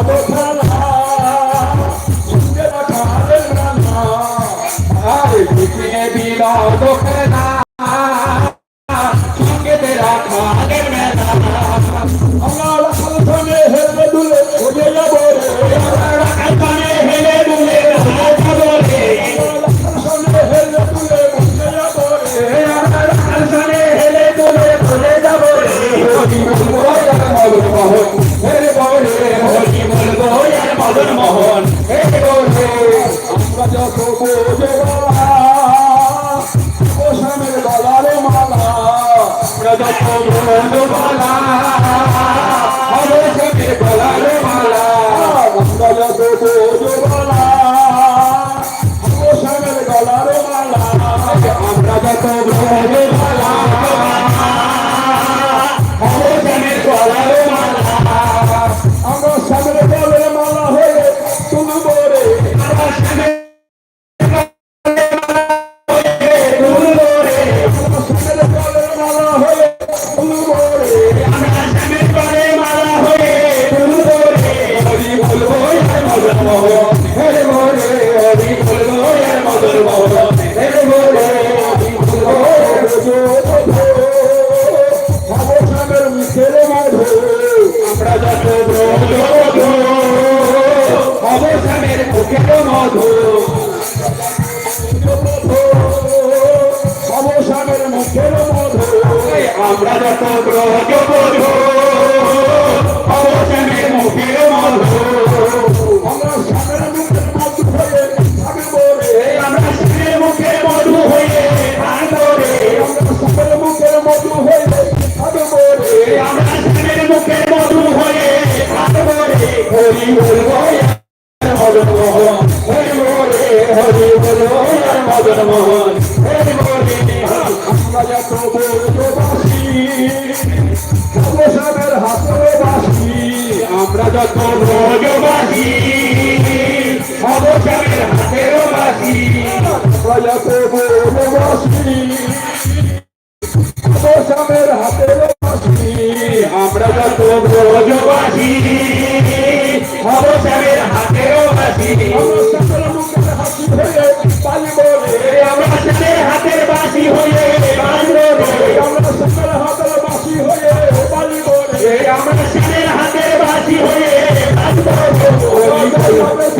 বিনোদ খেলা আমরা যত হয়ে হয়ে হয়ে হয়ে হরি বলব মদন মোহন হরি বলে হরি বলব মদন মোহন হরি বলে আমরা যত গোসামের হাতে বাসি আমরা যত ভোগবাসী অবসামের হাতের বাসি প্রজাতে ভোগবাসী গোসামের হাতের বাসি আমরা যত ভোগবাসী অবসামের হাতের বাসি আমরা হাতের বাসি হয়ে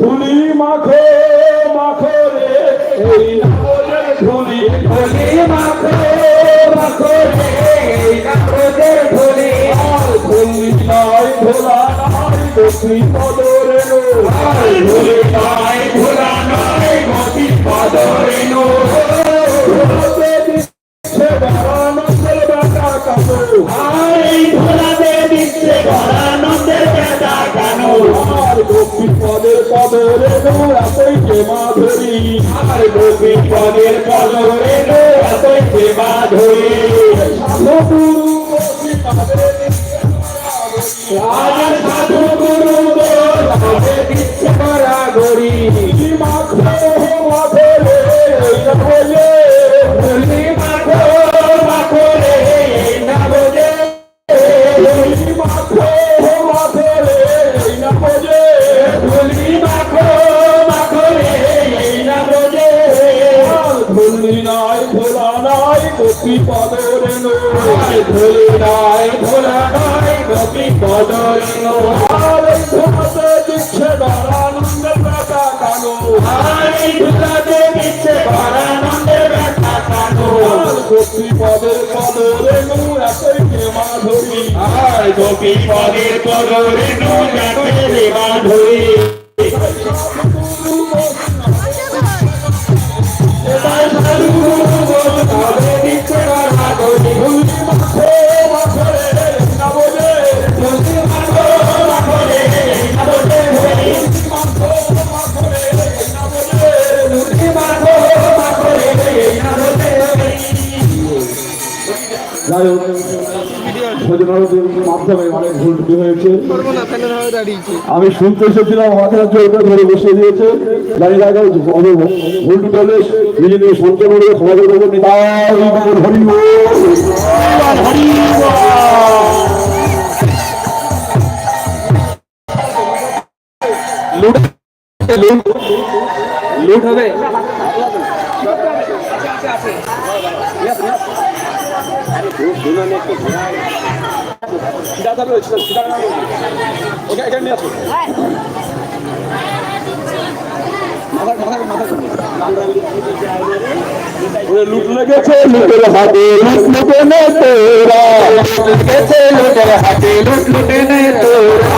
ধুলি মাখো মাখো রে। এই ধুলি ধুলি মাখো মাখো রে। এই নামোদের ধুলি ধুলি নয় ধোলা নয় ধুলি পদরে নয় ধুলি নয় কদরে নোরা তৈকে মাধুরী আমার গোপী পদের কদরে নোরা তৈকে মাধুরী সাধুগুরু আর সাধুগুরু রাধে দিচ্ছে গরি ভোলা নাই, গোপী পদর নয় ভোলে নাই, ভোলা নাই, গোপী পদর নয় ঘুমাতে দিচ্ছে বারানন্দ ব্যথা কানো। হাই ঘুমাতে দিচ্ছে বারানন্দ ব্যথা কানো। গোপী পদের পদরে নু এতই কে মাধুরী গোপী পদের পদরে নু এতই মাধুরী মাধ্যমে অনেক ভুল ত্রুটি হয়েছে। আমি শুনতে এসেছিলাম, আমাকে চোখটা ধরে বসিয়ে দিয়েছে। জানি হবে ভুল ত্রুটি হলে নিজে নিজে দেবেন নিতাই গৌর হরি বল। হরি বল। লুট লুট লুট হবে ওরে লুট লেগেছে লুটের হাতে লুট লুটে নে তোরা। লেগেছে লুটের হাতে লুট লুটে নে তোরা।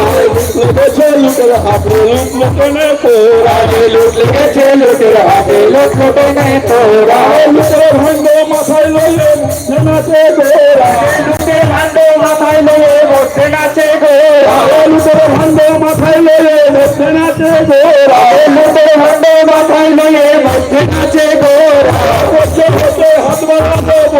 লেগেছে লুটের হাতে লুট লুটে নে তোরা। লুট লেগেছে লুটের হাতে লুট লুটে নে তোরা। লুটের ভাঙ্গ মাথায় লইলে মুখে নাচে গোরা। লুটের ভাঙ্গ মাথায় লইলে মুখে নাচে গোরা। লুটের ভাঙ্গ মাথায় লইলে মুখে নাচে গোরা। লুটের ভাঙ্গ মাথায় লইলে মুখে